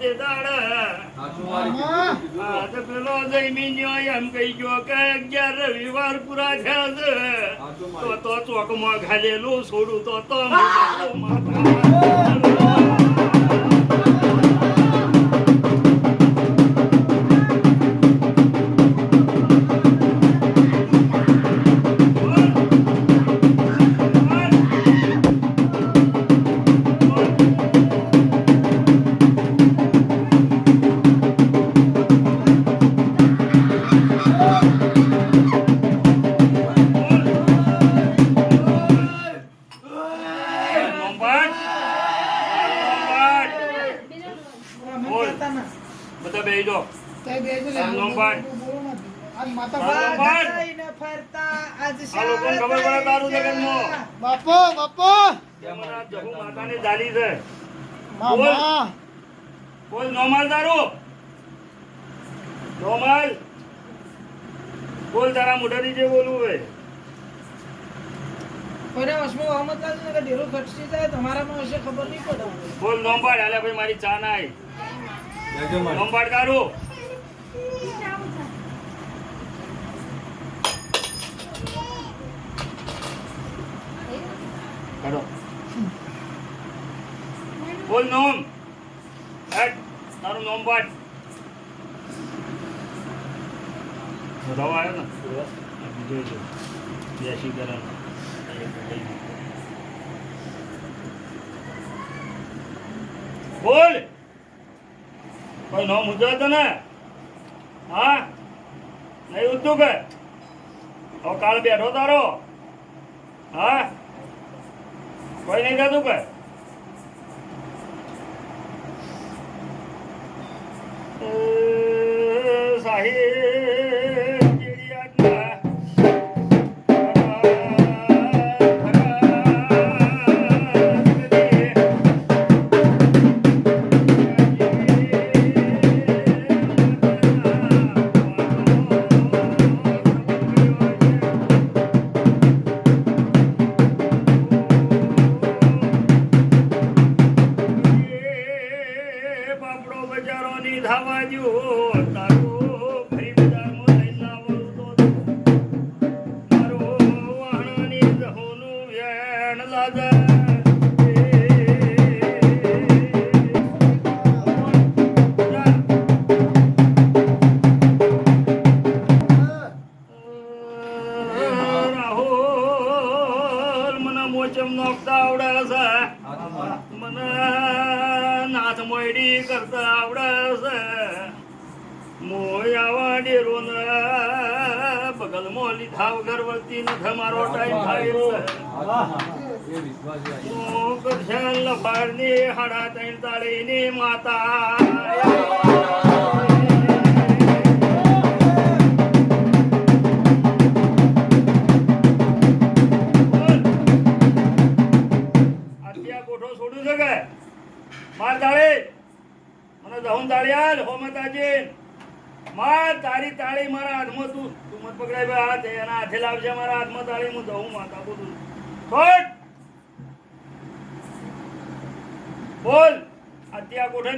તે દાડા પેલો જઈમી ગયો એમ કહી ગયો કે અગિયાર રવિવાર પૂરા થયા છે. તો તો ચોકમાં ઘાલેલું છોડું તો તો માતા બધા બેહી દો આ લોકોને ખબર પડે તારું જગતમાં. બાપો બાપો. માતાની જાલી છે. બોલ. નોમાલ તારું. નોમાલ. બોલ તારા મોઢાથી જે બોલવું હોય. હશે ખબર નહીં પડે. બોલ નોંબાડ હાલે ભાઈ મારી ચા ના આવી તારું કાઢો બોલ નોમ. હેડ તારું નોમ પાડ આવ્યો ને? બીજો છે દેશી કરણ બોલ. કોઈ નો ઉજવો હતો ને? હા? નહીં ઉતું કે? હવે કાલ બેઠો તારો. હા? કોઈ નહીં થતું કે? સાહેબ એ બાપડો બજારોની ધાવા જો તારો ફરી બજારમાં લઈને આવડું તો મારો વાહણાની જહોનું વેણ મને મોચમ નોખતા આવડે છે. મને નાથ મોયડી કરતા આવડે મોયાવા ડેરો ને મો લીધા વગર વળતી નથી મારો ટાઈમ થાય છે. કરશન લફાડની હાડા ત્રણ તાળીની માતા માર તાળી. મને દહું તાળી હાલ હો માતાજી. માર તારી તાળી મારા હાથમાં તું. તું મત પકડાય ભાઈ હાથ એના હાથે લાવજે મારા હાથમાં તાળી, હું દહું માતા બોલું છોડ બોલ. અત્યારે કોઠે